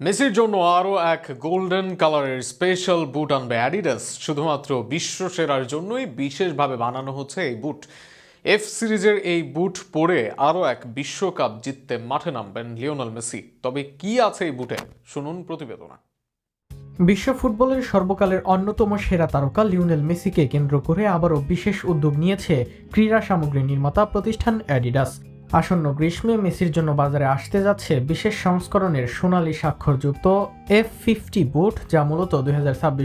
মেসির জন্য আরও এক গোল্ডেন কালারের স্পেশাল বুট আনবে অ্যাডিডাস শুধুমাত্র বিশ্ব সেরার জন্যই বিশেষভাবে বানানো হচ্ছে এই বুট এফ সিরিজের এই বুট পরে আরও এক বিশ্বকাপ জিততে মাঠে নামবেন লিওনাল মেসি। তবে কি আছে এই বুটে শুনুন প্রতিবেদনা। বিশ্ব ফুটবলের সর্বকালের অন্যতম সেরা তারকা লিওনেল মেসিকে কেন্দ্র করে আবারও বিশেষ উদ্যোগ নিয়েছে ক্রীড়া সামগ্রী নির্মাতা প্রতিষ্ঠান অ্যাডিডাস আসন্ন মেসির জন্য বাজারে আসতে যাচ্ছে বিশেষ সংস্করণের সোনালী স্বাক্ষরযুক্ত এফ ফিফটি বুট যা মূলত দুই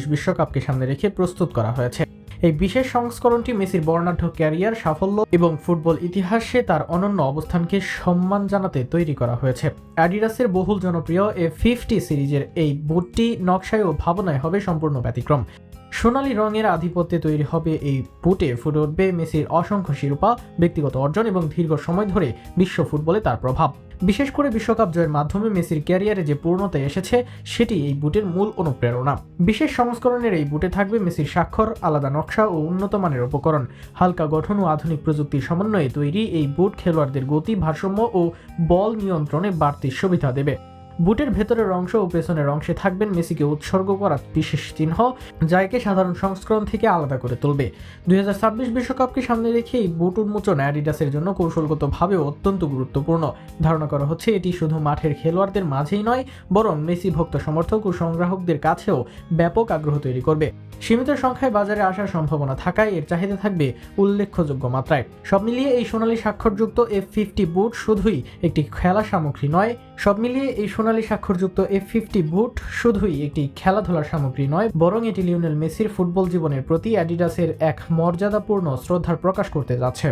বিশ্বকাপকে সামনে রেখে প্রস্তুত করা হয়েছে। এই বিশেষ সংস্করণটি মেসির বর্ণাঢ্য ক্যারিয়ার, সাফল্য এবং ফুটবল ইতিহাসে তার অনন্য অবস্থানকে সম্মান জানাতে তৈরি করা হয়েছে। অ্যাডিডাসের বহুল জনপ্রিয় এ ফিফটি সিরিজের এই বুটটি নকশায় ও ভাবনায় হবে সম্পূর্ণ ব্যতিক্রম। সোনালী রঙের আধিপত্যে তৈরি হবে এই বুটে ফুটে উঠবে মেসির অসংখ্য শিরোপা, ব্যক্তিগত অর্জন এবং দীর্ঘ সময় ধরে বিশ্ব ফুটবলে তার প্রভাব। বিশেষ করে বিশ্বকাপ জয়ের মাধ্যমে মেসির ক্যারিয়ারে যে পূর্ণতা এসেছে, সেটি এই বুটের মূল অনুপ্রেরণা। বিশেষ সংস্করণের এই বুটে থাকবে মেসির স্বাক্ষর, আলাদা নকশা ও উন্নত মানের উপকরণ। হালকা গঠন ও আধুনিক প্রযুক্তির সমন্বয়ে তৈরি এই বুট খেলোয়াড়দের গতি, ভারসাম্য ও বল নিয়ন্ত্রণে বাড়তি সুবিধা দেবে। বুটের ভেতরের অংশ ও পেছনের অংশে থাকবেন মেসিকে উৎসর্গ করা বিশেষ চিহ্ন যা একে সাধারণ সংস্করণ থেকে আলাদা করে তুলবে। দুই বিশ্বকাপকে সামনে রেখে এই বুট উন্মোচন অ্যাডিডাসের জন্য কৌশলগতভাবেও অত্যন্ত গুরুত্বপূর্ণ। ধারণা করা হচ্ছে এটি শুধু মাঠের খেলোয়াড়দের মাঝেই নয়, বরং মেসি ভক্ত সমর্থক ও সংগ্রাহকদের কাছেও ব্যাপক আগ্রহ তৈরি করবে। সীমিত সংখ্যায় বাজারে আসার সম্ভাবনা থাকায় এর চাহিদা থাকবে উল্লেখযোগ্য মাত্রায়। সব মিলিয়ে এই সোনালী স্বাক্ষরযুক্ত এফ ফিফটি বুট শুধুই একটি খেলা সামগ্রী নয়, সব মিলিয়ে এই সোনালী স্বাক্ষরযুক্ত এফ ফিফটি বুট শুধুই একটি খেলাধুলার সামগ্রী নয়, বরং এটি লিওনেল মেসির ফুটবল জীবনের প্রতি অ্যাডিডাসের এক মর্যাদাপূর্ণ শ্রদ্ধার প্রকাশ করতে যাচ্ছে।